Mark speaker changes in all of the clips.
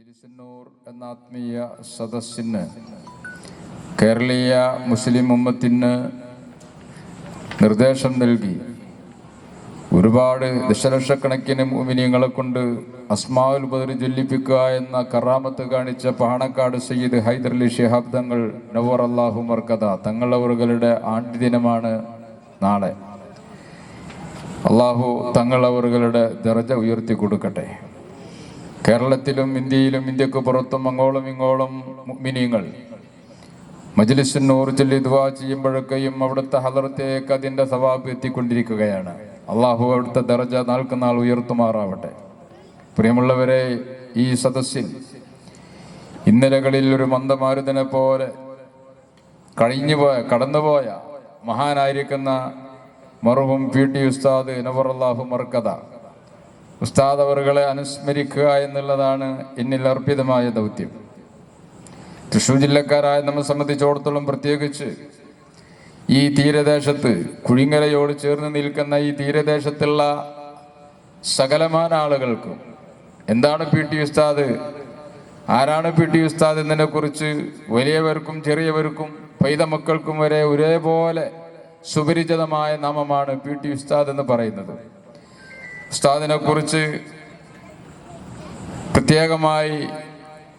Speaker 1: മജ്ലിസുന്നൂർ എന്ന ആത്മീയ സദസ്സിന് കേരളീയ മുസ്ലിം ഉമ്മത്തിന് നിർദ്ദേശം നൽകി. ഒരുപാട് ദശലക്ഷക്കണക്കിന് മുമിനിയങ്ങളെ കൊണ്ട് അസ്മാവുൽ ബദർ ജ്വല്ലിപ്പിക്കുക എന്ന കറാമത്ത് കാണിച്ച പാണക്കാട് സയ്യിദ് ഹൈദർലി ഷിഹാബ് തങ്ങൾ നവർ അള്ളാഹു മർക്കഥ തങ്ങളവറുകളുടെ ആണ്ടുദിനമാണ് നാളെ. അള്ളാഹു തങ്ങളവറുകളുടെ ദർജ ഉയർത്തി കൊടുക്കട്ടെ കേരളത്തിലും ഇന്ത്യയിലും ഇന്ത്യയ്ക്ക് പുറത്തും അങ്ങോളം ഇങ്ങോളം മിനിങ്ങൾ മജ്ലിസിനൂർ ചൊല്ലി ദുവാ ചെയ്യുമ്പോഴൊക്കെയും അവിടുത്തെ ഹലറത്തേക്ക് അതിന്റെ സവാബ് എത്തിക്കൊണ്ടിരിക്കുകയാണ്. അള്ളാഹു അവിടുത്തെ ദർജ നാൾക്ക് നാൾ ഉയർത്തുമാറാവട്ടെ. പ്രിയമുള്ളവരെ ഈ സദസ്സിൽ ഇന്നലകളിൽ ഒരു മന്ദമാരുതനെ പോലെ കഴിഞ്ഞുപോയ കടന്നുപോയ മഹാനായിരിക്കുന്ന മറുഹും പി ടി ഉസ്താദ് നവർ അള്ളാഹു മർക്കഥ ഉസ്താദ് അവറുകളെ അനുസ്മരിക്കുക എന്നുള്ളതാണ് എന്നിൽ അർപ്പിതമായ ദൗത്യം. തൃശ്ശൂർ ജില്ലക്കാരായ നമ്മെ സംബന്ധിച്ചിടത്തോളം പ്രത്യേകിച്ച് ഈ തീരദേശത്ത് കുഴിങ്ങരയോട് ചേർന്ന് നിൽക്കുന്ന ഈ തീരദേശത്തുള്ള സകലമാന ആളുകൾക്കും എന്താണ് പി ടി ഉസ്താദ്? ആരാണ് പി ടി ഉസ്താദ് എന്നതിനെ കുറിച്ച് വലിയവർക്കും ചെറിയവർക്കും പൈത മക്കൾക്കും വരെ ഒരേപോലെ സുപരിചിതമായ നാമമാണ് പി ടി ഉസ്താദ് എന്ന് പറയുന്നത്. ഉസ്താദിനെ കുറിച്ച് പ്രത്യേകമായി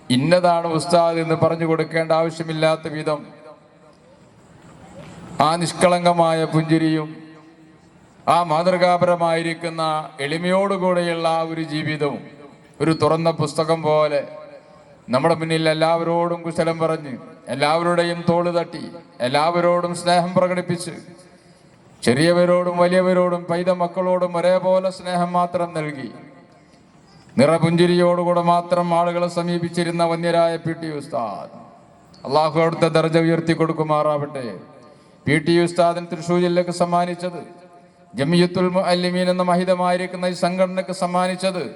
Speaker 1: ഇന്നതാണ് ഉസ്താദ് എന്ന് പറഞ്ഞു കൊടുക്കേണ്ട ആവശ്യമില്ലാത്ത വിധം ആ നിഷ്കളങ്കമായ പുഞ്ചിരിയും ആ മാതൃകാപരമായിരിക്കുന്ന എളിമയോടുകൂടെയുള്ള ആ ഒരു ജീവിതവും ഒരു തുറന്ന പുസ്തകം പോലെ നമ്മുടെ മുന്നിൽ എല്ലാവരോടും കുശലം പറഞ്ഞ് എല്ലാവരുടെയും തോൾ തട്ടി എല്ലാവരോടും സ്നേഹം പ്രകടിപ്പിച്ച് ചെറിയവരോടും വലിയവരോടും പൈത മക്കളോടും ഒരേപോലെ സ്നേഹം മാത്രം നൽകി. നിറപുഞ്ചിരിയോടുകൂടെ മാത്രം ആളുകളെ സമീപിച്ചിരുന്ന വന്യരായ പി. ടി. ഉസ്താദ്. അള്ളാഹു അവിടുത്തെ ദർജ ഉയർത്തി കൊടുക്കുമാറാവട്ടെ. പി. ടി. ഉസ്താദിന് തൃശൂർ ജില്ലക്ക് സമ്മാനിച്ചത് ജമിയത്തുൽ അല്ലിമീൻ എന്ന മഹിതമായിരിക്കുന്ന ഈ സംഘടനക്ക് സമ്മാനിച്ചത്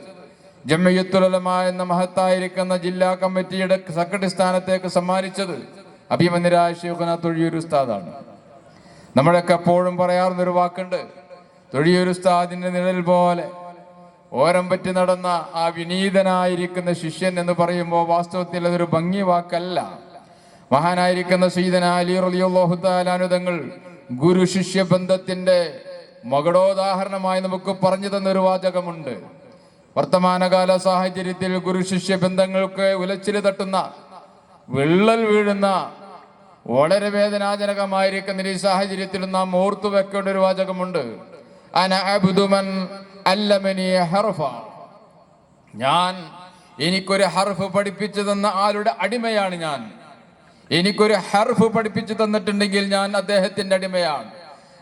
Speaker 1: ജമിയത്തുലമ എന്ന മഹത്തായിരിക്കുന്ന ജില്ലാ കമ്മിറ്റിയുടെ സെക്രട്ടറി സ്ഥാനത്തേക്ക് സമ്മാനിച്ചത് അഭിമന്യരായ ഷെയ്ഖുന തൊഴിയൂർ ഉസ്താദാണ്. നമ്മളൊക്കെ എപ്പോഴും പറയാറുന്നൊരു വാക്കുണ്ട്. തൊഴിയൂർ ഉസ്താദിന്റെ നിഴൽ പോലെ ഓരം പറ്റി നടന്ന ആ വിനീതനായിരിക്കുന്ന ശിഷ്യൻ എന്ന് പറയുമ്പോൾ വാസ്തവത്തിൽ അതൊരു ഭംഗി വാക്കല്ല. മഹാനായിരിക്കുന്ന സീതന അലി റലിയുള്ളാഹു താലാനുതങ്ങൾ ഗുരു ശിഷ്യ ബന്ധത്തിന്റെ മകടോദാഹരണമായി നമുക്ക് പറഞ്ഞു തന്നൊരു വാചകമുണ്ട്. വർത്തമാനകാല സാഹചര്യത്തിൽ ഗുരു ശിഷ്യ ബന്ധങ്ങൾക്ക് ഉലച്ചിൽ തട്ടുന്ന വിള്ളൽ വീഴുന്ന വളരെ വേദനാജനകമായിരിക്കുന്ന ഈ സാഹചര്യത്തിൽ നാം ഓർത്തു വെക്കേണ്ട ഒരു വാചകമുണ്ട്. ഹർഫ. ഞാൻ എനിക്കൊരു ഹർഫ് പഠിപ്പിച്ചു തന്ന ആളുടെ അടിമയാണ് ഞാൻ. എനിക്കൊരു ഹർഫ് പഠിപ്പിച്ചു തന്നിട്ടുണ്ടെങ്കിൽ ഞാൻ അദ്ദേഹത്തിന്റെ അടിമയാണ്.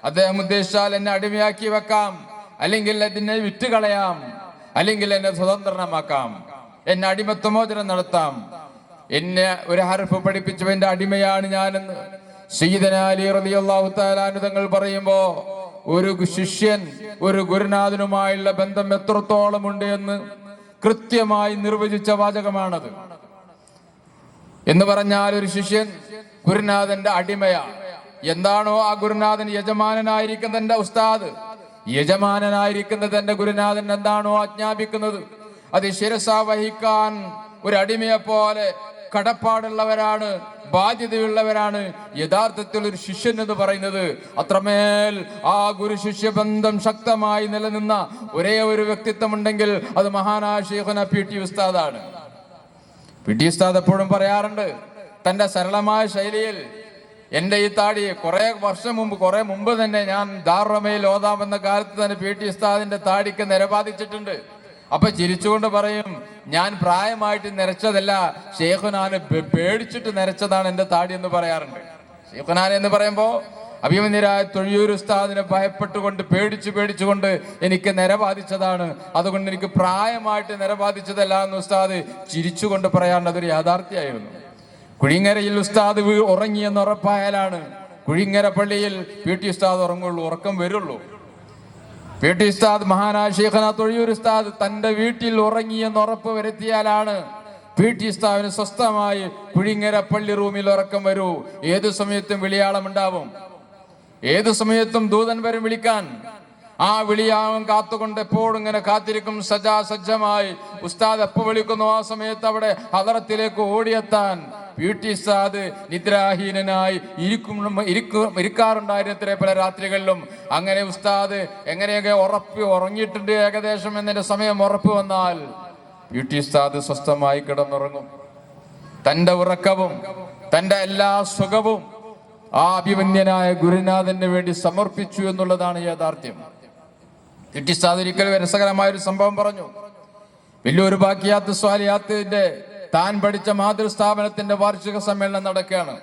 Speaker 1: അദ്ദേഹം ഉദ്ദേശിച്ചാൽ എന്നെ അടിമയാക്കി വെക്കാം അല്ലെങ്കിൽ അതിനെ വിറ്റുകളയാം അല്ലെങ്കിൽ എന്നെ സ്വതന്ത്രമാക്കാം എന്നെ അടിമത്വമോചനം നടത്താം. എന്നെ ഒരു ഹർഫ് പഠിപ്പിച്ചവന്റെ അടിമയാണ് ഞാനെന്ന് സീതന അലി റളിയല്ലാഹു തആല തങ്ങൾ പറയുമ്പോ ഒരു ശിഷ്യൻ ഒരു ഗുരുനാഥനുമായുള്ള ബന്ധം എത്രത്തോളം ഉണ്ട് എന്ന് കൃത്യമായി നിർവചിച്ച വാചകമാണത്. എന്ന് പറഞ്ഞാൽ ഒരു ശിഷ്യൻ ഗുരുനാഥന്റെ അടിമയാണ്. എന്താണോ ആ ഗുരുനാഥൻ യജമാനനായിരിക്കുന്ന തന്റെ ഉസ്താദ്? യജമാനനായിരിക്കുന്ന തന്റെ ഗുരുനാഥൻ എന്താണോ ആജ്ഞാപിക്കുന്നത്? അത് ശിരസ വഹിക്കാൻ ഒരു അടിമയെ പോലെ കടപ്പാടുള്ളവരാണ് ബാധ്യതയുള്ളവരാണ്. യഥാർത്ഥത്തിൽ ഒരു ശിഷ്യൻ എന്ന് പറയുന്നത് അത്രമേൽ ആ ഗുരു ശിഷ്യ ബന്ധം ശക്തമായി നിലനിന്ന ഒരേ ഒരു വ്യക്തിത്വം ഉണ്ടെങ്കിൽ അത് മഹാനായ പി. ടി. ഉസ്താദാണ്. പി. ടി. ഉസ്താദ് എപ്പോഴും പറയാറുണ്ട് തന്റെ സരളമായ ശൈലിയിൽ എന്റെ ഈ താടി കുറേ വർഷം മുമ്പ് കുറേ മുമ്പ് തന്നെ ഞാൻ ദാർറമയിൽ ഓതാമെന്ന കാലത്ത് തന്നെ പി. ടി. ഉസ്താദിന്റെ താടിക്ക് നിരപാദിച്ചിട്ടുണ്ട് അപ്പൊ ചിരിച്ചുകൊണ്ട് പറയും ഞാൻ പ്രായമായിട്ട് നിരച്ചതല്ല ഷേഖുനാന് പേടിച്ചിട്ട് നിരച്ചതാണ് എന്റെ താടി എന്ന് പറയാറുണ്ട്. ഷേഖുനാൻ എന്ന് പറയുമ്പോ അഭിമന്യരായ തൊഴിയൂർ ഉസ്താദിനെ ഭയപ്പെട്ടുകൊണ്ട് പേടിച്ചു പേടിച്ചുകൊണ്ട് എനിക്ക് നിരബാധിച്ചതാണ്. അതുകൊണ്ട് എനിക്ക് പ്രായമായിട്ട് നിരബാധിച്ചതല്ല എന്ന് ഉസ്താദ് ചിരിച്ചുകൊണ്ട് പറയാറുണ്ട്. അതൊരു യാഥാർത്ഥ്യമായിരുന്നു. കുഴിങ്ങരയിൽ ഉസ്താദ് ഉറങ്ങിയെന്ന് ഉറപ്പായാലാണ് കുഴിങ്ങര പള്ളിയിൽ പി ടി ഉസ്താദ് ഉറങ്ങുള്ളൂ ഉറക്കം വരുള്ളൂ. ടി ഉസ്താദ് മഹാനായ ഷെയ്ഖന തൊഴിയൂർ ഉസ്താദ് തന്റെ വീട്ടിൽ ഉറങ്ങിയെന്ന് ഉറപ്പ് വരുത്തിയാലാണ് പി ടി സ്ഥാവിന് സ്വസ്ഥമായി കുഴിങ്ങര പള്ളി റൂമിൽ ഉറക്കം വരൂ. ഏതു സമയത്തും വിളിയാളം ഉണ്ടാവും. ഏതു സമയത്തും ദൂതൻ വരും വിളിക്കാൻ. ആ വിളിയാവും കാത്തുകൊണ്ട് എപ്പോഴും ഇങ്ങനെ കാത്തിരിക്കും. സജ്ജാസജ്ജമായി ഉസ്താദ് എപ്പോ വിളിക്കുന്നു? ആ സമയത്ത് അവിടെ ഹദറത്തിലേക്ക് ഓടിയെത്താൻ. പി ടി ഉസ്താദ് നിദ്രാഹീനനായി ഇരിക്കും ഇരിക്കും ഇരിക്കാറുണ്ടായിരുന്നത്രേ പല രാത്രികളിലും. അങ്ങനെ ഉസ്താദ് എങ്ങനെയൊക്കെ ഉറപ്പ് ഉറങ്ങിയിട്ടുണ്ട് ഏകദേശം എന്നതിന്റെ സമയം ഉറപ്പ് വന്നാൽ പി ഉസ്താദ് സ്വസ്ഥമായി കിടന്നുറങ്ങും. തന്റെ ഉറക്കവും തന്റെ എല്ലാ സുഖവും ആ അഭിമന്യനായ ഗുരുനാഥന് വേണ്ടി സമർപ്പിച്ചു എന്നുള്ളതാണ് യാഥാർത്ഥ്യം. ഇട്ടിസ്ഥാദ് ഒരിക്കൽ രസകരമായ ഒരു സംഭവം പറഞ്ഞു. വലിയൊരു ബാക്കിയാത്ത് സ്വാലിയാത്തിന്റെ താൻ പഠിച്ച മാതൃസ്ഥാപനത്തിന്റെ വാർഷിക സമ്മേളനം നടക്കുകയാണ്.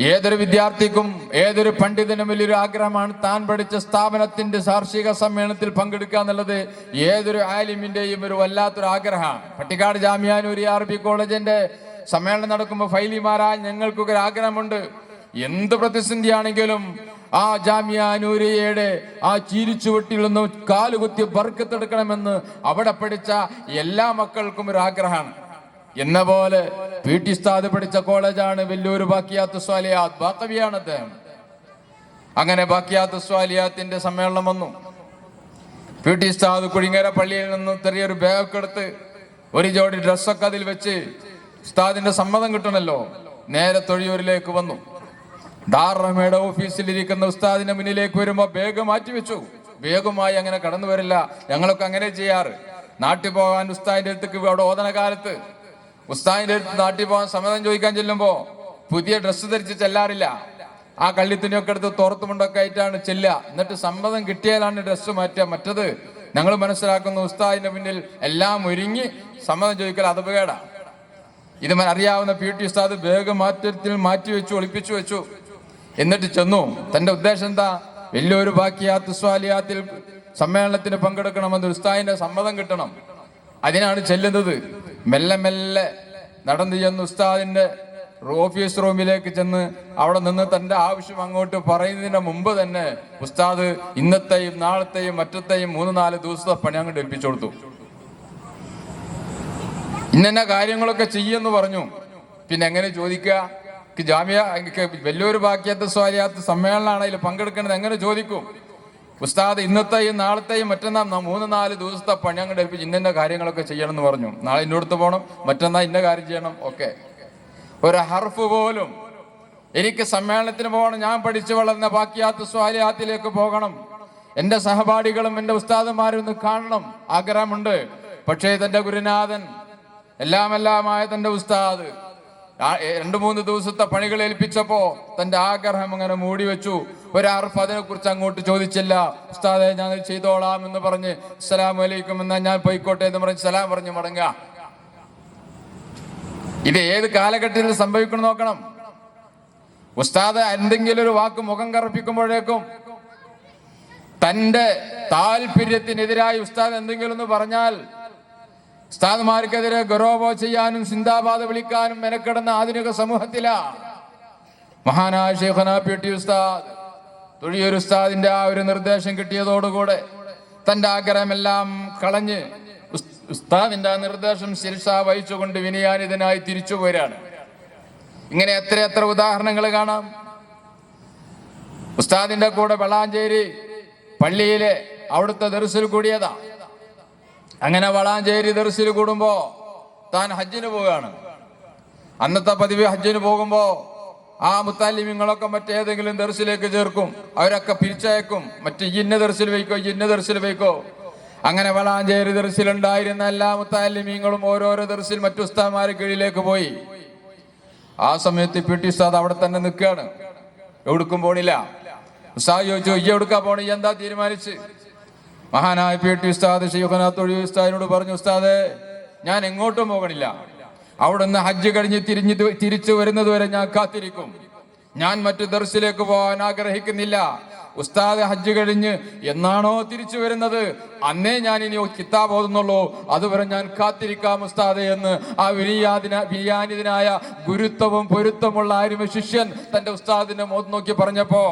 Speaker 1: ഏതൊരു വിദ്യാർത്ഥിക്കും ഏതൊരു പണ്ഡിതനും വലിയൊരു ആഗ്രഹമാണ് താൻ പഠിച്ച സ്ഥാപനത്തിന്റെ വാർഷിക സമ്മേളനത്തിൽ പങ്കെടുക്കുക എന്നുള്ളത് ഏതൊരു ആലിമിന്റെയും ഒരു വല്ലാത്തൊരു ആഗ്രഹമാണ്. പട്ടിക്കാട് ജാമ്യാനൂരി ആർ ബി കോളേജിന്റെ സമ്മേളനം നടക്കുമ്പോൾ ഫൈലിമാരായ ഞങ്ങൾക്കൊക്കെ ഒരു ആഗ്രഹമുണ്ട്. എന്ത് പ്രതിസന്ധിയാണെങ്കിലും ആ ജാമ്യാനൂരിയയുടെ ആ ചീരിച്ചുവട്ടിൽ നിന്ന് കാലുകുത്തി ബർക്കത്തെടുക്കണമെന്ന് അവിടെ പഠിച്ച എല്ലാ മക്കൾക്കും ഒരു ആഗ്രഹമാണ്. എന്ന പോലെ പി ടി സ്ഥാദ് പഠിച്ച കോളേജാണ് വെല്ലൂർ ബാക്കിയാത്ത് സ്വാലിയാത്ത് ബാത്തവിയാണ് അദ്ദേഹം. അങ്ങനെ ബാക്കിയാത്ത് സ്വാലിയാത്തിന്റെ സമ്മേളനം വന്നു. പി ടി സ്ഥാദ് കുഴിങ്ങര പള്ളിയിൽ നിന്ന് ചെറിയൊരു ബാഗൊക്കെ എടുത്ത് ഒരു ജോഡി ഡ്രസ്സൊക്കെ അതിൽ വെച്ച് ഉസ്താദിന്റെ സമ്മതം കിട്ടണല്ലോ. നേരെ തൊഴിയൂരിലേക്ക് വന്നു. ഡാറമയുടെ ഓഫീസിൽ ഇരിക്കുന്ന ഉസ്താദിന്റെ മുന്നിലേക്ക് വേഗം മാറ്റി വെച്ചു. വേഗമായി അങ്ങനെ കടന്നു വരില്ല. ഞങ്ങളൊക്കെ അങ്ങനെ ചെയ്യാറ്. നാട്ടിൽ പോകാൻ ഉസ്താദിന്റെ അടുത്തേക്ക് അവിടെ ഓതന കാലത്ത്. ഉസ്താദിന്റെ അടുത്ത് നാട്ടിൽ പോകാൻ സമ്മതം ചോദിക്കാൻ ചെല്ലുമ്പോ പുതിയ ഡ്രസ്സ് ധരിച്ച് ചെല്ലാറില്ല. ആ കള്ളിത്തുണിയൊക്കെ എടുത്ത് തോർത്തുമുണ്ടൊക്കെ ആയിട്ടാണ് ചെല്ലുക. എന്നിട്ട് സമ്മതം കിട്ടിയാലാണ് ഡ്രസ്സ് മാറ്റുക. മറ്റത് ഞങ്ങൾ മനസ്സിലാക്കുന്ന ഉസ്താദിന്റെ മുന്നിൽ എല്ലാം ഒരുങ്ങി സമ്മതം ചോദിക്കൽ അത് അപകട. ഇത് അറിയാവുന്ന പി ടി ഉസ്താദ് വേഗം മാറ്റത്തിൽ മാറ്റി വെച്ചു ഒളിപ്പിച്ചു വെച്ചു. എന്നിട്ട് ചെന്നു. തന്റെ ഉദ്ദേശം എന്താ? വലിയൊരു ബാക്കിയാത്ത് സ്വാലിയാത്തിൽ സമ്മേളനത്തിന് പങ്കെടുക്കണമെന്ന് ഉസ്താദിന്റെ സമ്മതം കിട്ടണം. അതിനാണ് ചെല്ലുന്നത്. മെല്ലെ മെല്ലെ നടന്നു ചെന്ന് ഉസ്താദിന്റെ ഓഫീസ് റൂമിലേക്ക് ചെന്ന് അവിടെ നിന്ന് തന്റെ ആവശ്യം അങ്ങോട്ട് പറയുന്നതിന് മുമ്പ് തന്നെ ഉസ്താദ് ഇന്നത്തെയും നാളത്തെയും മറ്റത്തെയും മൂന്ന് നാല് ദിവസത്തെ പണി അങ്ങോട്ട് ഏൽപ്പിച്ചു കൊടുത്തു. ഇന്ന കാര്യങ്ങളൊക്കെ ചെയ്യുമെന്ന് പറഞ്ഞു. പിന്നെ എങ്ങനെ ചോദിക്കുക? ജാമ്യ വലിയൊരു ബാക്കിയത്തെ സ്വാലിയാത്ത സമ്മേളനമാണ് അതിൽ പങ്കെടുക്കേണ്ടത്. എങ്ങനെ ചോദിക്കും? ഉസ്താദ് ഇന്നത്തെയും നാളത്തെയും മറ്റന്നാൾ മൂന്ന് നാല് ദിവസത്തെ പണി അങ്ങോട്ട് ഏൽപ്പിച്ച് ഇന്ന കാര്യങ്ങളൊക്കെ ചെയ്യണം എന്ന് പറഞ്ഞു. നാളെ ഇന്നോടത്ത് പോകണം മറ്റന്നാൾ ഇന്ന കാര്യം ചെയ്യണം ഒക്കെ. ഒരു ഹർഫ് പോലും എനിക്ക് സമ്മേളനത്തിന് പോകണം ഞാൻ പഠിച്ചു വളർന്ന ബാക്കിയാത്ത് സ്വാലിയാത്തിലേക്ക് പോകണം. എന്റെ സഹപാഠികളും എന്റെ ഉസ്താദന്മാരും ഒന്ന് കാണണം ആഗ്രഹമുണ്ട്. പക്ഷേ തന്റെ ഗുരുനാഥൻ എല്ലാമെല്ലാമായ തന്റെ ഉസ്താദ് രണ്ടു മൂന്ന് ദിവസത്തെ പണികൾ ഏൽപ്പിച്ചപ്പോ തന്റെ ആഗ്രഹം അങ്ങനെ മൂടി വെച്ചു. ഒരു അർഫ് അതിനെ കുറിച്ച് അങ്ങോട്ട് ചോദിച്ചില്ല. ഉസ്താദെ ഞാൻ ചെയ്തോളാം എന്ന് പറഞ്ഞ് അസ്സലാമു അലൈക്കും എന്നാ ഞാൻ പോയിക്കോട്ടെ എന്ന് പറഞ്ഞ് സലാം പറഞ്ഞ് മടങ്ങുക. ഇത് ഏത് കാലഘട്ടത്തിൽ സംഭവിക്കണം നോക്കണം. ഉസ്താദ് എന്തെങ്കിലും ഒരു വാക്ക് മുഖം കറപ്പിക്കുമ്പോഴേക്കും തന്റെ താല്പര്യത്തിനെതിരായി ഉസ്താദ് എന്തെങ്കിലും ഒന്ന് പറഞ്ഞാൽ ഉസ്താദ്മാർക്കെതിരെ ഗൗരവോ ചെയ്യാനും സിന്ദാബാദ് വിളിക്കാനും മെനക്കെടുന്ന ആധുനിക സമൂഹത്തിലാ. മഹാനായ ഷേഖന പി ടി ഉസ്താദ്. തുഴിയൊരു ഉസ്താദിന്റെ ആ ഒരു നിർദ്ദേശം കിട്ടിയതോടുകൂടെ തന്റെ ആഗ്രഹമെല്ലാം കളഞ്ഞ് ഉസ്- ഉസ്താദിന്റെ ആ നിർദ്ദേശം ശിരസ വഹിച്ചുകൊണ്ട് വിനയാനിതനായി തിരിച്ചു പോരാണ്. ഇങ്ങനെ എത്ര എത്ര ഉദാഹരണങ്ങൾ കാണാം. ഉസ്താദിന്റെ കൂടെ വെള്ളാഞ്ചേരി പള്ളിയിലെ അവിടുത്തെ ദർസിൽ കൂടിയതാ. അങ്ങനെ വളാഞ്ചേരി ദർശിൽ കൂടുമ്പോ താൻ ഹജ്ജിന് പോവുകയാണ്. അന്നത്തെ പതിവ് ഹജ്ജിന് പോകുമ്പോ ആ മുത്താലിമ്യങ്ങളൊക്കെ മറ്റേതെങ്കിലും ദർശിലേക്ക് ചേർക്കും. അവരൊക്കെ പിരിച്ചയക്കും. മറ്റ് ഇന്ന ദർശിൽ വയ്ക്കോ ഇന്ന ദർശിൽ വയ്ക്കോ അങ്ങനെ വളാഞ്ചേരി ദർസിലുണ്ടായിരുന്ന എല്ലാ മുത്താലിമ്യങ്ങളും ഓരോരോ ദർശിൽ മറ്റു ഉസ്താമാരെ കീഴിലേക്ക് പോയി. ആ സമയത്ത് പി ടി ഉസ്താദ് അവിടെ തന്നെ നിൽക്കുകയാണ്. എവിടുക്കും പോണില്ല. ഉസ്താദ് ചോദിച്ചു ഈ എവിടുക്കാ പോണി? എന്താ തീരുമാനിച്ച്? മഹാനായ പി ടി ഉസ്താദ് ഷെയ്ഖനാത്തൊഴി ഉസ്താദിനോട് പറഞ്ഞു ഉസ്താദ് ഞാൻ എങ്ങോട്ടും പോകണില്ല. അവിടുന്ന് ഹജ്ജ് കഴിഞ്ഞ് തിരിഞ്ഞ് തിരിച്ചു വരുന്നത് വരെ ഞാൻ കാത്തിരിക്കും. ഞാൻ മറ്റു ദർശിലേക്ക് പോകാൻ ആഗ്രഹിക്കുന്നില്ല. ഉസ്താദ് ഹജ്ജ് കഴിഞ്ഞ് എന്നാണോ തിരിച്ചു വരുന്നത്? അന്നേ ഞാൻ ഇനി കിതാബ് ഓതുന്നുള്ളൂ. അതുവരെ ഞാൻ കാത്തിരിക്കാം ഉസ്താദ് എന്ന് ആ വിനിയാദിന വിനിയാനിതനായ ഗുരുത്വവും പൊരുത്തമുള്ള ആരുമ ശിഷ്യൻ തന്റെ ഉസ്താദിനെ മോത്ത് നോക്കി പറഞ്ഞപ്പോ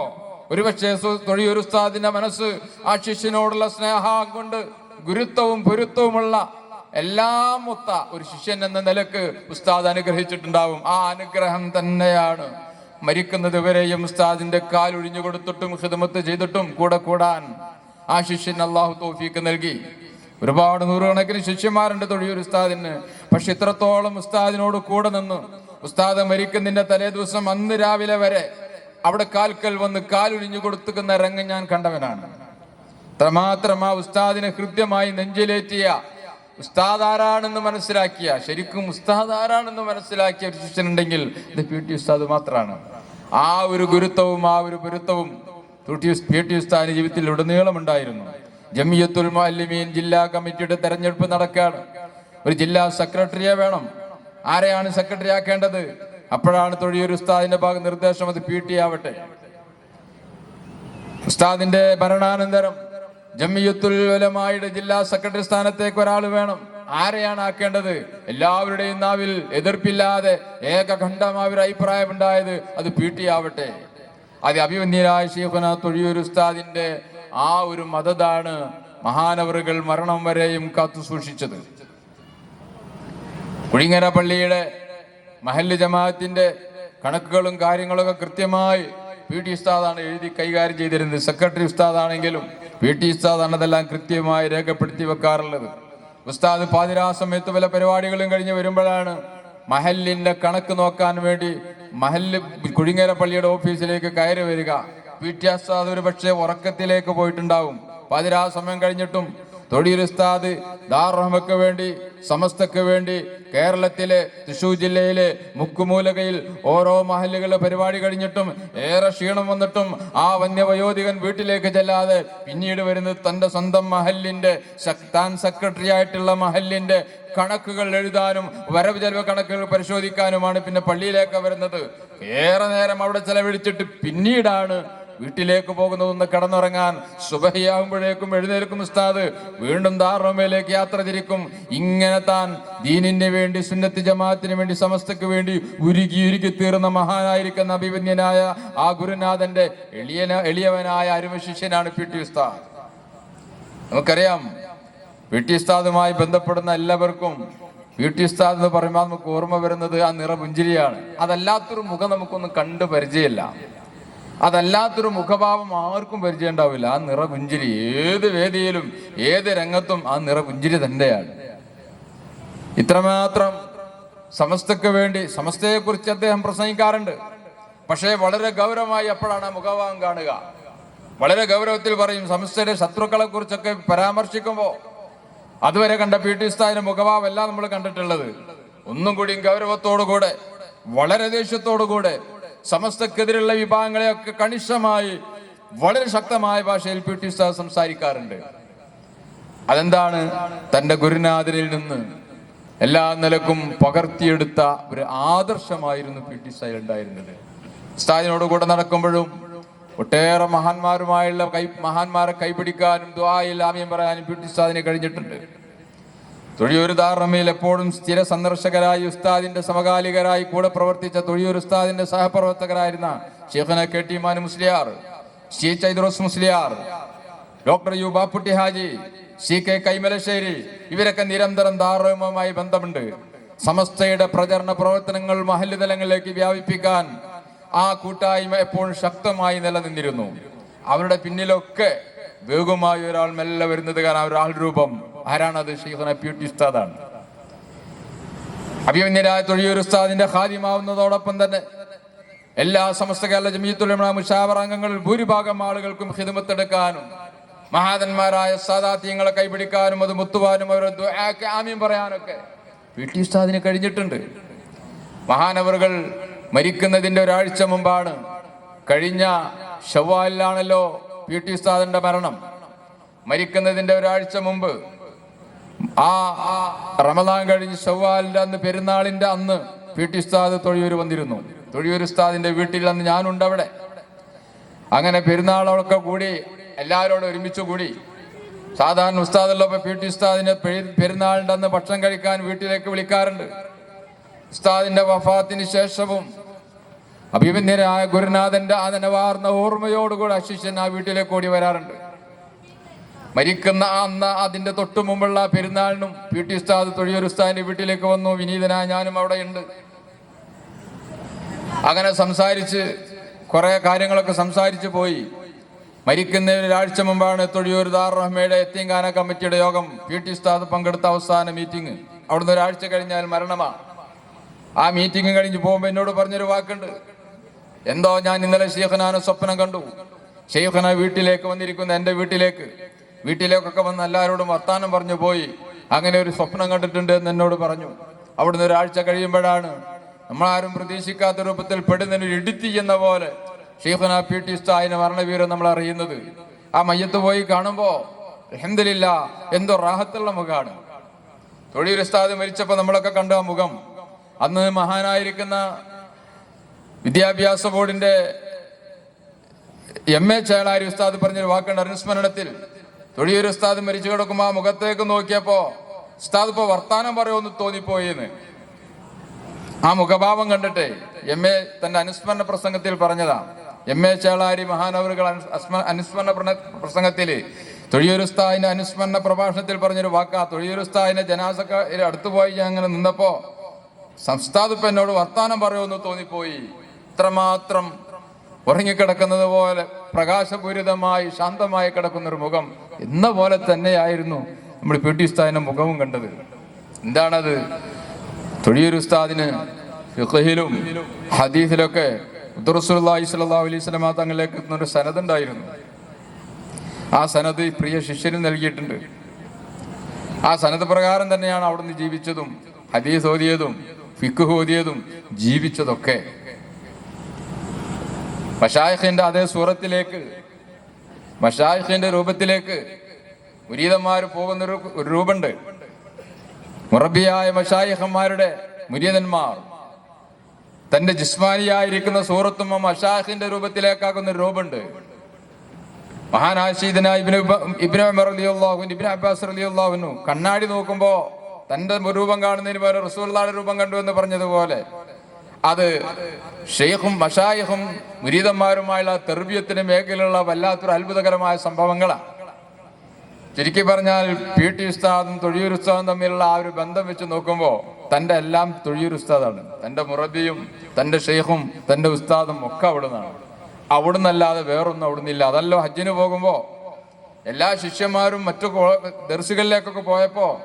Speaker 1: ഒരുപക്ഷെ തൊഴിയൊരു ഉസ്താദിന്റെ മനസ്സ് ആ ശിഷ്യനോടുള്ള സ്നേഹം കൊണ്ട് ഗുരുത്വവും പൊരുത്തവുമുള്ള എല്ലാം ഒത്ത ഒരു ശിഷ്യൻ എന്ന നിലയ്ക്ക് ഉസ്താദ് അനുഗ്രഹിച്ചിട്ടുണ്ടാവും. ആ അനുഗ്രഹം തന്നെയാണ്. മരിക്കുന്നത് വരെയും ഉസ്താദിന്റെ കാൽ ഒഴിഞ്ഞു കൊടുത്തിട്ടും ഹിദമത്ത് ചെയ്തിട്ടും കൂടെ കൂടാൻ ആ ശിഷ്യൻ അള്ളാഹു തോഫീക്ക് നൽകി. ഒരുപാട് നൂറുകണക്കിന് ശിഷ്യന്മാരുണ്ട് തൊഴിയൂർ ഉസ്താദിന്. പക്ഷെ ഇത്രത്തോളം ഉസ്താദിനോട് കൂടെ നിന്ന് ഉസ്താദ് മരിക്കുന്നതിന്റെ തലേ ദിവസം അന്ന് രാവിലെ വരെ അവിടെ കാൽക്കൽ വന്ന് കാലൊഴിഞ്ഞു കൊടുത്തുക്കുന്ന രംഗം ഞാൻ കണ്ടവനാണ്. അത്രമാത്രം ആ ഉസ്താദിനെ ഹൃദ്യമായി നെഞ്ചിലേറ്റിയ ഉസ്താദ് ആരാണെന്ന് മനസ്സിലാക്കിയ ശരിക്കും ഉസ്താദ് ആരാണെന്ന് മനസ്സിലാക്കിയ ഒരു ശിഷ്യനുണ്ടെങ്കിൽ ഇത് പി ടി ഉസ്താദ് മാത്രമാണ് ആ ഒരു ഗുരുത്വവും ആ ഒരു ഗുരുത്വവും പി ടി ഉസ്താദിന് ജീവിതത്തിൽ ഉടനീളം ഉണ്ടായിരുന്നു. ജമിയത്തുൽ മാലിമീൻ ജില്ലാ കമ്മിറ്റിയുടെ തെരഞ്ഞെടുപ്പ് നടക്കുകയാണ്. ഒരു ജില്ലാ സെക്രട്ടറിയെ വേണം. ആരെയാണ് സെക്രട്ടറി ആക്കേണ്ടത് അപ്പോഴാണ് തൊഴിയൊരു ഉസ്താദിന്റെ ഭാഗം നിർദ്ദേശം അത് പി ടി ആവട്ടെ ഉസ്താദിന്റെ ഭരണാനന്തരം ജമ്മിയത്തുൽ ഉലമായുടെ ജില്ലാ സെക്രട്ടറി സ്ഥാനത്തേക്ക് ഒരാൾ വേണം. ആരെയാണ് ആക്കേണ്ടത്? എല്ലാവരുടെയും നാവിൽ എതിർപ്പില്ലാതെ ഏകഖണ്ഡമായ ഒരു അഭിപ്രായമുണ്ടായത് അത് പി ടി ആവട്ടെ അത് അഭിമന്യരായ ഷീഖുന തൊഴിയൂർ ഉസ്താദിന്റെ ആ ഒരു മതതാണ് മഹാനവറുകൾ മരണം വരെയും കാത്തു സൂക്ഷിച്ചത് കുഴിങ്ങര പള്ളിയുടെ മഹല്ല് ജമാഅത്തിന്റെ കണക്കുകളും കാര്യങ്ങളൊക്കെ കൃത്യമായി പി ടി ഉസ്താദാണ് എഴുതി കൈകാര്യം ചെയ്തിരുന്നത്. സെക്രട്ടറി ഉസ്താദാണെങ്കിലും പി ടി ഉസ്താദാണ് അതെല്ലാം കൃത്യമായി രേഖപ്പെടുത്തി വെക്കാറുള്ളത്. ഉസ്താദ് പാതിരാ സമയത്ത് പല പരിപാടികളും കഴിഞ്ഞ് വരുമ്പോഴാണ് മഹല്ലിന്റെ കണക്ക് നോക്കാൻ വേണ്ടി മഹല്ല് കുഴിങ്ങര പള്ളിയുടെ ഓഫീസിലേക്ക് കയറി വരിക. പി ടി ഉസ്താദ് ഒരു പക്ഷേ ഉറക്കത്തിലേക്ക് പോയിട്ടുണ്ടാവും. പാതിരാ സമയം കഴിഞ്ഞിട്ടും തൊടിയൊരു ദാർഹമക്ക് വേണ്ടി സമസ്തക്ക് വേണ്ടി കേരളത്തിലെ തൃശൂർ ജില്ലയിലെ മുക്കുമൂലകയിൽ ഓരോ മഹല്ലുകളുടെ പരിപാടി കഴിഞ്ഞിട്ടും ഏറെ ക്ഷീണം വന്നിട്ടും ആ വന്യവയോധികൻ വീട്ടിലേക്ക് ചെല്ലാതെ പിന്നീട് വരുന്നത് തന്റെ സ്വന്തം മഹല്ലിന്റെ ശക്താൻ സെക്രട്ടറി ആയിട്ടുള്ള മഹല്ലിന്റെ കണക്കുകൾ എഴുതാനും വരവ് ചെലവ് കണക്കുകൾ പരിശോധിക്കാനുമാണ് പിന്നെ പള്ളിയിലേക്ക് വരുന്നത്. ഏറെ നേരം അവിടെ ചെലവഴിച്ചിട്ട് പിന്നീടാണ് വീട്ടിലേക്ക് പോകുന്നതൊന്ന് കിടന്നുറങ്ങാൻ സുബഹിയാകുമ്പോഴേക്കും എഴുന്നേൽക്കും ഉസ്താദ്. വീണ്ടും ദാർമയിലേക്ക് യാത്ര തിരിക്കും. ഇങ്ങനെ താൻ ദീനിന് വേണ്ടി സുന്നത്തി ജമാഅത്തിന് വേണ്ടി സമസ്തക്ക് വേണ്ടി ഉരുകി ഉരുകി തീർന്ന മഹാനായിരിക്കുന്ന അഭിമന്യനായ ആ ഗുരുനാഥന്റെ എളിയന എളിയവനായ അരുമ ശിഷ്യനാണ് പി. ടി. ഉസ്താദ്. നമുക്കറിയാം പി. ടി. ഉസ്താദുമായി ബന്ധപ്പെടുന്ന എല്ലാവർക്കും പി. ടി. ഉസ്താദ് എന്ന് പറയുമ്പോൾ നമുക്ക് ഓർമ്മ വരുന്നത് ആ നിറപുഞ്ചിരിയാണ്. അതല്ലാത്തൊരു മുഖം നമുക്കൊന്നും കണ്ടു പരിചയമില്ല. അതല്ലാത്തൊരു മുഖഭാവം ആർക്കും പരിചയം ഉണ്ടാവില്ല ആ നിറപുഞ്ചിരി ഏത് വേദിയിലും ഏത് രംഗത്തും ആ നിറപുഞ്ചിരി തന്നെയാണ്. ഇത്രമാത്രം സമസ്തക്ക് വേണ്ടി സമസ്തയെക്കുറിച്ച് അദ്ദേഹം പ്രസംഗിക്കാറുണ്ട്. പക്ഷേ വളരെ ഗൗരവമായി എപ്പോഴാണ് ആ മുഖഭാവം കാണുക. വളരെ ഗൗരവത്തിൽ പറയും സമസ്തയുടെ ശത്രുക്കളെ കുറിച്ചൊക്കെ പരാമർശിക്കുമ്പോൾ അതുവരെ കണ്ട പി. ടി. ഉസ്താദിന്റെ മുഖഭാവമല്ല നമ്മൾ കണ്ടിട്ടുള്ളത്. ഒന്നും കൂടി ഗൗരവത്തോടുകൂടെ വളരെ ദേഷ്യത്തോടുകൂടെ സമസ്തക്കെതിരുള്ള വിഭാഗങ്ങളെയൊക്കെ കണിശമായി വളരെ ശക്തമായ ഭാഷയിൽ പി ടി ഉസ്താദ് സംസാരിക്കാറുണ്ട്. അതെന്താണ്? തന്റെ ഗുരുനാഥനിൽ നിന്ന് എല്ലാ നിലക്കും പകർത്തിയെടുത്ത ഒരു ആദർശമായിരുന്നു പി ടി ഉസ്താദിൽ ഉണ്ടായിരുന്നത്. ഉസ്താദിനോട് കൂടെ നടക്കുമ്പോഴും ഒട്ടേറെ മഹാന്മാരുമായുള്ള കൈ മഹാന്മാരെ കൈപിടിക്കാനും ദ്വായിൽ ആമയം പറയാനും പി ടി ഉസ്താദിനെ കഴിഞ്ഞിട്ടുണ്ട്. തൊഴിയൂർ ദാറമയിൽ എപ്പോഴും സ്ഥിര സന്ദർശകരായി ഉസ്താദിന്റെ സമകാലികരായി കൂടെ പ്രവർത്തിച്ച തൊഴിയൂർ ഉസ്താദിന്റെ സഹപ്രവർത്തകരായിരുന്ന ഷെയ്ഖന K T Manu Musliyar Xi Chaidros Musliyar doctor U Bapputty Haji C K Kaimalassery ഇവരൊക്കെ നിരന്തരം ദാറുമായി ബന്ധമുണ്ട്. സമസ്തയുടെ പ്രചരണ പ്രവർത്തനങ്ങൾ മഹല്ല് തലങ്ങളിലേക്ക് വ്യാപിപ്പിക്കാൻ ആ കൂട്ടായ്മ എപ്പോഴും ശക്തമായി നിലനിന്നിരുന്നു. അവരുടെ പിന്നിലൊക്കെ വേഗമായി ഒരാൾ മെല്ലെ വരുന്നത് കാരണം ഒരാൾ രൂപം ആരാണത്? ഷെയ്ഖുന പ്യൂട്ടി ഉസ്താദാണ്. അഭിമന്യരായ തൊഴിയൂർ ഉസ്താദിന്റെ ഖാദിമാവുന്നതോടൊപ്പം തന്നെ എല്ലാ സമസ്ത കേരള ജമീത്തുലമ മുഷാവർ അംഗങ്ങളിൽ ഭൂരിഭാഗം ആളുകൾക്കും ഹിതമത്തെടുക്കാനും മഹാതന്മാരായ സാദാത്യങ്ങളെ കൈപിടിക്കാനും അത് മുത്തുവാനും അവരെ ആമ്യം പറയാനൊക്കെ പി ടി ഉസ്താദിന് കഴിഞ്ഞിട്ടുണ്ട്. മഹാനവറുകൾ മരിക്കുന്നതിന്റെ ഒരാഴ്ച മുമ്പാണ് കഴിഞ്ഞ ഷവ്വാലിലാണല്ലോ പി ടി ഉസ്താദിന്റെ മരണം. മരിക്കുന്നതിന്റെ ഒരാഴ്ച മുമ്പ് ആ റമദാൻ കഴിഞ്ഞ് ഷവ്വാലിന്റെ അന്ന് പെരുന്നാളിന്റെ അന്ന് പി ടി ഉസ്താദ് തൊഴിയൂർ വന്നിരുന്നു. തൊഴിയൂർ ഉസ്താദിന്റെ വീട്ടിൽ അന്ന് ഞാനുണ്ട് അവിടെ അങ്ങനെ പെരുന്നാളൊക്കെ കൂടി എല്ലാവരോടും ഒരുമിച്ച് കൂടി. സാധാരണ ഉസ്താദുള്ളപ്പോ പി ടി ഉസ്താദിനെ പെരു- പെരുന്നാളിന്റെ അന്ന് ഭക്ഷണം കഴിക്കാൻ വീട്ടിലേക്ക് വിളിക്കാറുണ്ട്. ഉസ്താദിന്റെ വഫാത്തിന് ശേഷവും അഭിമന്യനായ ഗുരുനാഥന്റെ ആ നനവാർന്ന ഓർമ്മയോടുകൂടി ശിഷ്യൻ ആ വീട്ടിലേക്ക് ഓടി വരാറുണ്ട്. മരിക്കുന്ന ആ അന്ന് അതിന്റെ തൊട്ടു മുമ്പുള്ള പെരുന്നാളിനും പി ടി ഉസ്താദ് തൊഴിയൂർ വീട്ടിലേക്ക് വന്നു. വിനീതനായ ഞാനും അവിടെയുണ്ട്. അങ്ങനെ സംസാരിച്ച് കുറേ കാര്യങ്ങളൊക്കെ സംസാരിച്ച് പോയി. മരിക്കുന്നതിന് ഒരാഴ്ച മുമ്പാണ് തൊഴിയൂർ ദാർ റഹ്മയുടെ എത്തിങ്കാന കമ്മിറ്റിയുടെ യോഗം പി ടി ഉസ്താദ് പങ്കെടുത്ത അവസാന മീറ്റിംഗ്. അവിടുന്ന് ഒരാഴ്ച കഴിഞ്ഞാൽ മരണമാണ് ആ മീറ്റിംഗ് കഴിഞ്ഞ് പോകുമ്പോൾ എന്നോട് പറഞ്ഞൊരു വാക്കുണ്ട്. എന്തോ ഞാൻ ഇന്നലെ ഷെയ്ഖനാന സ്വപ്നം കണ്ടു. ഷെയ്ഖന വീട്ടിലേക്ക് വന്നിരിക്കുന്ന എന്റെ വീട്ടിലേക്ക്. വീട്ടിലേക്കൊക്കെ വന്ന് എല്ലാവരോടും വർത്താനം പറഞ്ഞു പോയി. അങ്ങനെ ഒരു സ്വപ്നം കണ്ടിട്ടുണ്ട് എന്ന് എന്നോട് പറഞ്ഞു. അവിടുന്ന് ഒരാഴ്ച കഴിയുമ്പോഴാണ് നമ്മളാരും പ്രതീക്ഷിക്കാത്ത രൂപത്തിൽ പെടുന്നതിന് ഇടുത്തി എന്ന പോലെ ഷീഫന പി ടി സ്റ്റായിന് മരണവീരം നമ്മൾ അറിയുന്നത്. ആ മയ്യത്ത് പോയി കാണുമ്പോൾ എന്തിലില്ല എന്തോ റാഹത്തുള്ള മുഖമാണ് തൊഴിൽ ഉസ്താദ് മരിച്ചപ്പോൾ നമ്മളൊക്കെ കണ്ട ആ മുഖം. അന്ന് മഹാനായിരിക്കുന്ന വിദ്യാഭ്യാസ ബോർഡിന്റെ എം എ ചേളാരി ഉസ്താദ് പറഞ്ഞൊരു വാക്കുണ്ട് അനുസ്മരണത്തിൽ തൊഴിയൂർ ഉസ്താദ് മരിച്ചു കിടക്കുമ്പോ ആ മുഖത്തേക്ക് നോക്കിയപ്പോ ഉസ്താദ് ഇപ്പൊ വർത്താനം പറയുമെന്ന് തോന്നിപ്പോയിന്ന്. ആ മുഖഭാവം കണ്ടിട്ട് എം എ തന്റെ അനുസ്മരണ പ്രസംഗത്തിൽ പറഞ്ഞതാ. എം എ ചേളാരി മഹാനവറുകൾ അനുസ്മരണ പ്രസംഗത്തിൽ തൊഴിയൂർ ഉസ്താദിന്റെ അനുസ്മരണ പ്രഭാഷണത്തിൽ പറഞ്ഞൊരു വാക്കാ തൊഴിയൂർ ഉസ്താദിന്റെ ജനാസക്ക അടുത്തു പോയി ഞാൻ അങ്ങനെ നിന്നപ്പോ സംസ്ഥാദ് ഇപ്പൊ എന്നോട് വർത്താനം പറയുമെന്ന് തോന്നിപ്പോയി. ഇത്രമാത്രം ഉറങ്ങിക്കിടക്കുന്നത് പോലെ പ്രകാശപൂരിതമായി ശാന്തമായി കിടക്കുന്ന ഒരു മുഖം എന്ന പോലെ തന്നെയായിരുന്നു നമ്മൾ പി ടി ഉസ്താദിന്റെ മുഖവും കണ്ടത്. എന്താണത്? തൊഴിയൂർ ഉസ്താദിന് ഫിഖഹിലും ഹദീസിലൊക്കെ ഉദ്ദറസുല്ലാഹി സ്വല്ലല്ലാഹു അലൈഹി വസല്ലമ തങ്ങളിലേക്ക് എത്തുന്ന ഒരു സനത് ഉണ്ടായിരുന്നു ആ സനത് പ്രിയ ശിഷ്യനും നൽകിയിട്ടുണ്ട്. ആ സനത് പ്രകാരം തന്നെയാണ് അവിടുന്ന് ജീവിച്ചതും ഹദീസ് ഓതിയതും ഫിഖ് ഓതിയതും ജീവിച്ചതൊക്കെ. മഷായിഖിന്റെ അതേ സൂറത്തിലേക്ക് മഷായിഖിന്റെ രൂപത്തിലേക്ക് മുരീതന്മാർ പോകുന്ന ഒരു രൂപമുണ്ട്. മുറബിയായ മഷായിഖന്മാരുടെ മുരീതന്മാർ. തന്റെ ജിസ്മാനിയായിരിക്കുന്ന സൂറത്തും മഷാഹിന്റെ രൂപത്തിലേക്കാക്കുന്ന ഒരു രൂപമുണ്ട്. മഹാനാശീദനായ ഇബ്നു ഇബ്നു ഇബ്നു അബ്ബാസ് റളിയല്ലാഹു കണ്ണാടി നോക്കുമ്പോ തന്റെ രൂപം കാണുന്നതിന് പകരം റസൂള്ളാടെ രൂപം കണ്ടു എന്ന് പറഞ്ഞതുപോലെ അത് ഷെയ്ഖും മഷായഹും മുരീതന്മാരുമായുള്ള തെർബിയത്തിന് മേഖലയിലുള്ള വല്ലാത്തൊരു അത്ഭുതകരമായ സംഭവങ്ങളാണ്. ചുരുക്കി പറഞ്ഞാൽ പി. ടി. ഉസ്താദും തൊഴിയൂർ ഉസ്താദും തമ്മിലുള്ള ആ ഒരു ബന്ധം വെച്ച് നോക്കുമ്പോൾ തന്റെ എല്ലാം തൊഴിയൂർ ഉസ്താദാണ്. തന്റെ മുറബിയും തന്റെ ഷെയ്ഖും തന്റെ ഉസ്താദും ഒക്കെ അവിടുന്നാണ്. അവിടുന്നല്ലാതെ വേറൊന്നും അവിടുന്നില്ല. അതല്ലോ ഹജ്ജിന് പോകുമ്പോൾ എല്ലാ ശിഷ്യന്മാരും മറ്റു ദർശികളിലേക്കൊക്കെ ദർസുകളിലേക്കൊക്കെ പോയപ്പോ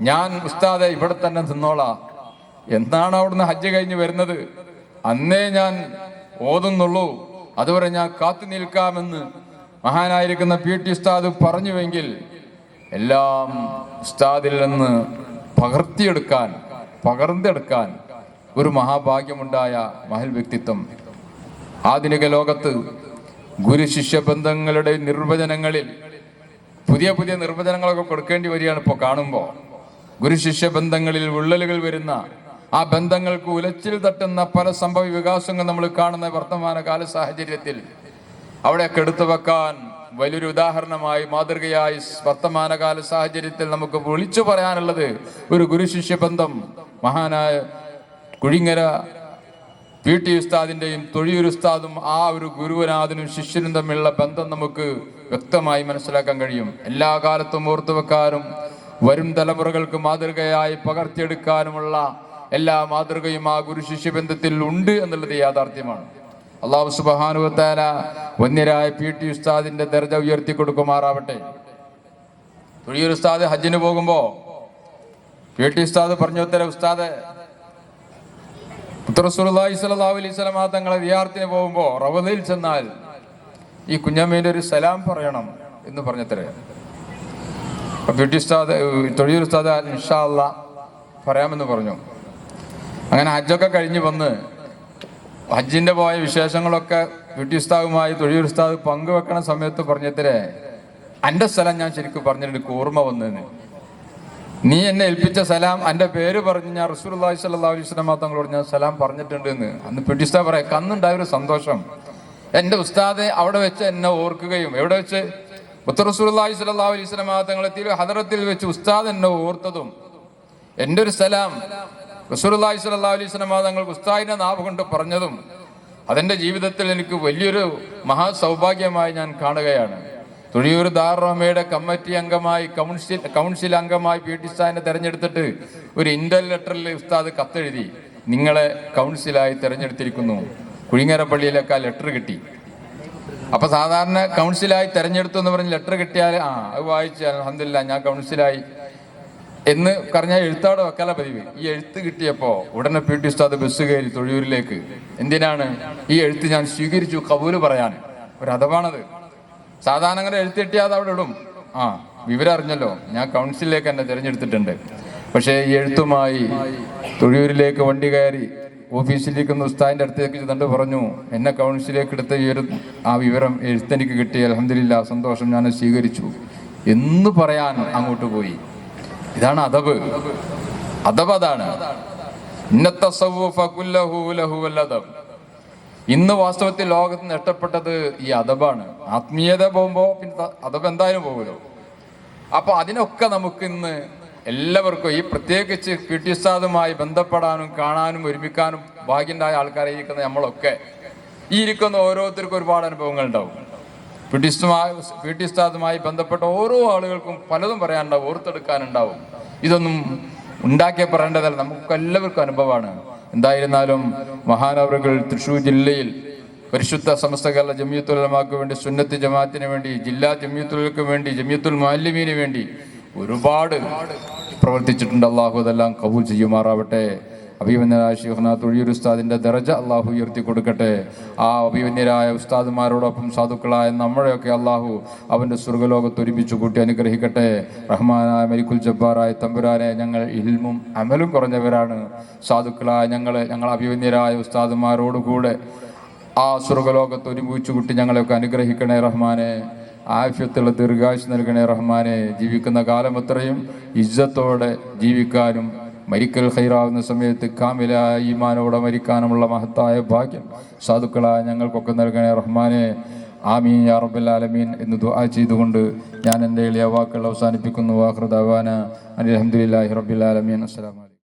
Speaker 1: ഞാൻ ഉസ്താദെ ഇവിടെ തന്നെ നിന്നോളാം. എന്നാണ് അവിടുന്ന് ഹജ്ജ് കഴിഞ്ഞ് വരുന്നത്? അന്നേ ഞാൻ ഓതുന്നുള്ളൂ. അതുവരെ ഞാൻ കാത്തു നിൽക്കാമെന്ന് മഹാനായിരിക്കുന്ന പി. ടി. ഉസ്താദ് പറഞ്ഞുവെങ്കിൽ എല്ലാം ഉസ്താദിൽ നിന്ന് പകർത്തിയെടുക്കാൻ പകർന്നെടുക്കാൻ ഒരു മഹാഭാഗ്യമുണ്ടായ മഹൽ വ്യക്തിത്വം. ആധുനിക ലോകത്ത് ഗുരു ശിഷ്യ ബന്ധങ്ങളുടെ നിർവചനങ്ങളിൽ പുതിയ പുതിയ നിർവചനങ്ങളൊക്കെ കൊടുക്കേണ്ടി വരികയാണ് ഇപ്പോൾ കാണുമ്പോൾ ഗുരു ശിഷ്യ ബന്ധങ്ങളിൽ വിള്ളലുകൾ വരുന്ന ആ ബന്ധങ്ങൾക്ക് ഉലച്ചിൽ തട്ടുന്ന പല സംഭവ വികാസങ്ങൾ നമ്മൾ കാണുന്ന വർത്തമാനകാല സാഹചര്യത്തിൽ അവിടെയൊക്കെ എടുത്തു വെക്കാൻ വലിയൊരു ഉദാഹരണമായി മാതൃകയായി വർത്തമാനകാല സാഹചര്യത്തിൽ നമുക്ക് വിളിച്ചു പറയാനുള്ളത് ഒരു ഗുരു ശിഷ്യ ബന്ധം മഹാനായ കുഴിങ്ങര പി ടി ഉസ്താദിന്റെയും തൊഴിയൂർ ഉസ്താദും ആ ഒരു ഗുരുവനാഥനും ശിഷ്യനും തമ്മിലുള്ള ബന്ധം നമുക്ക് വ്യക്തമായി മനസ്സിലാക്കാൻ കഴിയും. എല്ലാ കാലത്തും ഓർത്തു വെക്കാനും വരും തലമുറകൾക്ക് മാതൃകയായി പകർത്തിയെടുക്കാനുമുള്ള എല്ലാ മാതൃകയും ആ ഗുരു ശിഷ്യ ബന്ധത്തിൽ ഉണ്ട് എന്നുള്ളത് യാഥാർത്ഥ്യമാണ്. അള്ളാഹു സുബാനുവത്താല വന്യരായ പി ടി ഉസ്താദിന്റെ ദർജ ഉയർത്തി കൊടുക്കുമാറാവട്ടെ. തൊഴിയൂർ ഉസ്താദ് ഹജ്ജിന് പോകുമ്പോ പി ടി ഉസ്താദ് പറഞ്ഞു ഉത്തര ഉസ്താദ് റസൂലുള്ളാഹി സ്വല്ലല്ലാഹു അലൈഹി തങ്ങളെ വിദ്യാർത്ഥിന് പോകുമ്പോൾ റവദയിൽ ചെന്നാൽ ഈ കുഞ്ഞമ്മേന്റെ ഒരു സലാം പറയണം എന്ന് പറഞ്ഞത്രേ. പി ടി ഉസ്താദ് തൊഴിൽ ഉസ്താദ് ഇൻഷാ പറയാമെന്ന് പറഞ്ഞു. അങ്ങനെ ഹജ്ജൊക്കെ കഴിഞ്ഞ് വന്ന് ഹജ്ജിന്റെ പോയ വിശേഷങ്ങളൊക്കെ ബ്യൂട്ടി ഉസ്താവുമായി തൊഴിൽ ഉസ്താവ് പങ്കുവെക്കണ സമയത്ത് പറഞ്ഞതിരെ എന്റെ സ്ഥലം ഞാൻ ശരിക്കും പറഞ്ഞിട്ടുണ്ട് കൂർമ്മ ഓർമ്മ വന്നതെന്ന് നീ എന്നെ ഏൽപ്പിച്ച സലാം എന്റെ പേര് പറഞ്ഞ് ഞാൻ റസൂൽ അള്ളാഹി സ്വല്ലല്ലാഹു അലൈഹി വസല്ലം തങ്ങളോട് ഞാൻ സലാം പറഞ്ഞിട്ടുണ്ട് എന്ന് അന്ന് പിടിസ്താ പറയാം കന്നുണ്ടായ ഒരു സന്തോഷം. എന്റെ ഉസ്താദെ അവിടെ വെച്ച് എന്നെ ഓർക്കുകയും എവിടെ വെച്ച്? മുത്ത റസൂൽ അള്ളാഹി സ്വല്ലല്ലാഹു അലൈഹി വസല്ലം തങ്ങളെത്തി ഹദറത്തിൽ വെച്ച് ഉസ്താദ് എന്നെ ഓർത്തതും. എന്റെ ഒരു സലാം റസൂൽ അള്ളാഹി സ്വല്ലല്ലാഹു അലൈഹി വസല്ലം തങ്ങൾ ഉസ്താദിന്റെ നാവ് കൊണ്ട് പറഞ്ഞതും അതെന്റെ ജീവിതത്തിൽ എനിക്ക് വലിയൊരു മഹാസൗഭാഗ്യമായി ഞാൻ കാണുകയാണ്. തുഴിയൂർ ദാറുറഹ്മയുടെ കമ്മിറ്റി അംഗമായി കൗൺസിൽ കൗൺസിൽ അംഗമായി പി ടി ഉസ്താദിനെ തെരഞ്ഞെടുത്തിട്ട് ഒരു ഇന്റർ ലെറ്ററിൽ ഉസ്താദ് കത്തെഴുതി നിങ്ങളെ കൗൺസിലായി തിരഞ്ഞെടുത്തിരിക്കുന്നു. കുഴിങ്ങര പള്ളിയിലൊക്കെ ലെറ്റർ കിട്ടി. അപ്പൊ സാധാരണ കൗൺസിലായി തെരഞ്ഞെടുത്തു എന്ന് പറഞ്ഞ് ലെറ്റർ കിട്ടിയാൽ ആ അത് വായിച്ചാൽ അഹമ്മദില്ല ഞാൻ കൗൺസിലായി എന്ന് പറഞ്ഞ എഴുത്താട് വെക്കല പതിവ്. ഈ എഴുത്ത് കിട്ടിയപ്പോ ഉടനെ പി ടി ഉസ്താദ് ബസ് കയറി തൊഴിയൂരിലേക്ക് എന്തിനാണ് ഈ എഴുത്ത് ഞാൻ സ്വീകരിച്ചു കബൂൽ പറയാൻ? ഒരു അഥവാണത്. സാധാരണ അങ്ങനെ എഴുത്ത് കിട്ടിയാൽ അത് അവിടെ ഇടും. ആ വിവരം അറിഞ്ഞല്ലോ. ഞാൻ കൗൺസിലിലേക്ക് എന്നെ തിരഞ്ഞെടുത്തിട്ടുണ്ട്. പക്ഷേ ഈ എഴുത്തുമായി തൊഴിയൂരിലേക്ക് വണ്ടി കയറി ഓഫീസിലിരിക്കുന്ന ഉസ്താദിന്റെ അടുത്തേക്ക് ചെന്നിട്ട് പറഞ്ഞു എന്നെ കൗൺസിലേക്ക് എടുത്ത ഈ ഒരു ആ വിവരം എഴുത്തെനിക്ക് കിട്ടി. അലഹമില്ല സന്തോഷം. ഞാൻ സ്വീകരിച്ചു. എന്ന് പറയാൻ അങ്ങോട്ട് പോയി. ഇതാണ് അദബ്. അദബ് അതാണ്. ഇന്ന് വാസ്തവത്തിൽ ലോകത്ത് നഷ്ടപ്പെട്ടത് ഈ അദബാണ്. ആത്മീയത പോകുമ്പോ പിന്നെ അദബ് എന്തായാലും പോകുമല്ലോ. അപ്പൊ അതിനൊക്കെ നമുക്ക് ഇന്ന് എല്ലാവർക്കും ഈ പ്രത്യേകിച്ച് ഉസ്താദുമായി ബന്ധപ്പെടാനും കാണാനും ഒരുമിക്കാനും ഭാഗ്യണ്ടായ ആൾക്കാരെ ഇരിക്കുന്ന നമ്മളൊക്കെ. ഈ ഇരിക്കുന്ന ഓരോരുത്തർക്കും ഒരുപാട് അനുഭവങ്ങൾ ഉണ്ടാവും. പി ടി ബന്ധപ്പെട്ട ഓരോ ആളുകൾക്കും പലതും പറയാനുണ്ടാവും ഓർത്തെടുക്കാനുണ്ടാവും. ഇതൊന്നും ഉണ്ടാക്കിയ പറയേണ്ടതല്ല. നമുക്ക് എല്ലാവർക്കും അനുഭവമാണ്. എന്തായിരുന്നാലും മഹാനവറുകൾ തൃശ്ശൂർ ജില്ലയിൽ പരിശുദ്ധ സമസ്ത കേരള ജമിയത്തുലമാക്ക് വേണ്ടി സുന്നത്ത് ജമാഅത്തിന് വേണ്ടി ജില്ലാ ജമിയത്തുലക്ക് വേണ്ടി ജമിയത്തുൽ മാലിമീന് വേണ്ടി ഒരുപാട് പ്രവർത്തിച്ചിട്ടുണ്ട്. അള്ളാഹു അതെല്ലാം കബൂൽ ചെയ്യുമാറാവട്ടെ. അഭിമന്യരായ ഷെയ്ഖ്ന തൊഴിയൂർ ഉസ്താദിന്റെ ദറജ അള്ളാഹു ഉയർത്തി കൊടുക്കട്ടെ. ആ അഭിമന്യരായ ഉസ്താദുമാരോടൊപ്പം സാധുക്കളായ നമ്മളെയൊക്കെ അള്ളാഹു അവന്റെ സ്വർഗലോകത്ത് ഒരുമിച്ച് കൂട്ടി അനുഗ്രഹിക്കട്ടെ. റഹ്മാനായ മരിക്കുൽ ജബ്ബാറായ തമ്പുരാനെ ഞങ്ങൾ ഇൽമും അമലും കുറഞ്ഞവരാണ്. സാധുക്കളായ ഞങ്ങളെ ഞങ്ങൾ അഭിമന്യരായ ഉസ്താദുമാരോടുകൂടെ ആ സ്വർഗലോകത്ത് ഒരുമിച്ച് കൂട്ടി ഞങ്ങളെയൊക്കെ അനുഗ്രഹിക്കണേ റഹ്മാനെ. ആഫ്യത്തുള്ള ദീർഘായുസ് നൽകണേ റഹ്മാനെ. ജീവിക്കുന്ന കാലം അത്രയും ഇജ്ജത്തോടെ ജീവിക്കാനും മരിക്കൽ ഹൈറാവുന്ന സമയത്ത് കാമിലായ ഈമാനോടെ മരിക്കാനുമുള്ള മഹത്തായ ഭാഗ്യം സാധുക്കളായ ഞങ്ങൾക്കൊക്കെ നൽകണേ റഹ്മാനെ. ആമീൻ യാ റബ്ബൽ ആലമീൻ എന്ന് ദുആ ചെയ്തുകൊണ്ട് ഞാൻ എന്റെ എളിയ വാക്കുകൾ അവസാനിപ്പിക്കുന്നു. വാഹൃദാന അലഹമുല്ലാഹി റബ്ബിൽ ആലമീൻ. അസ്സലാമു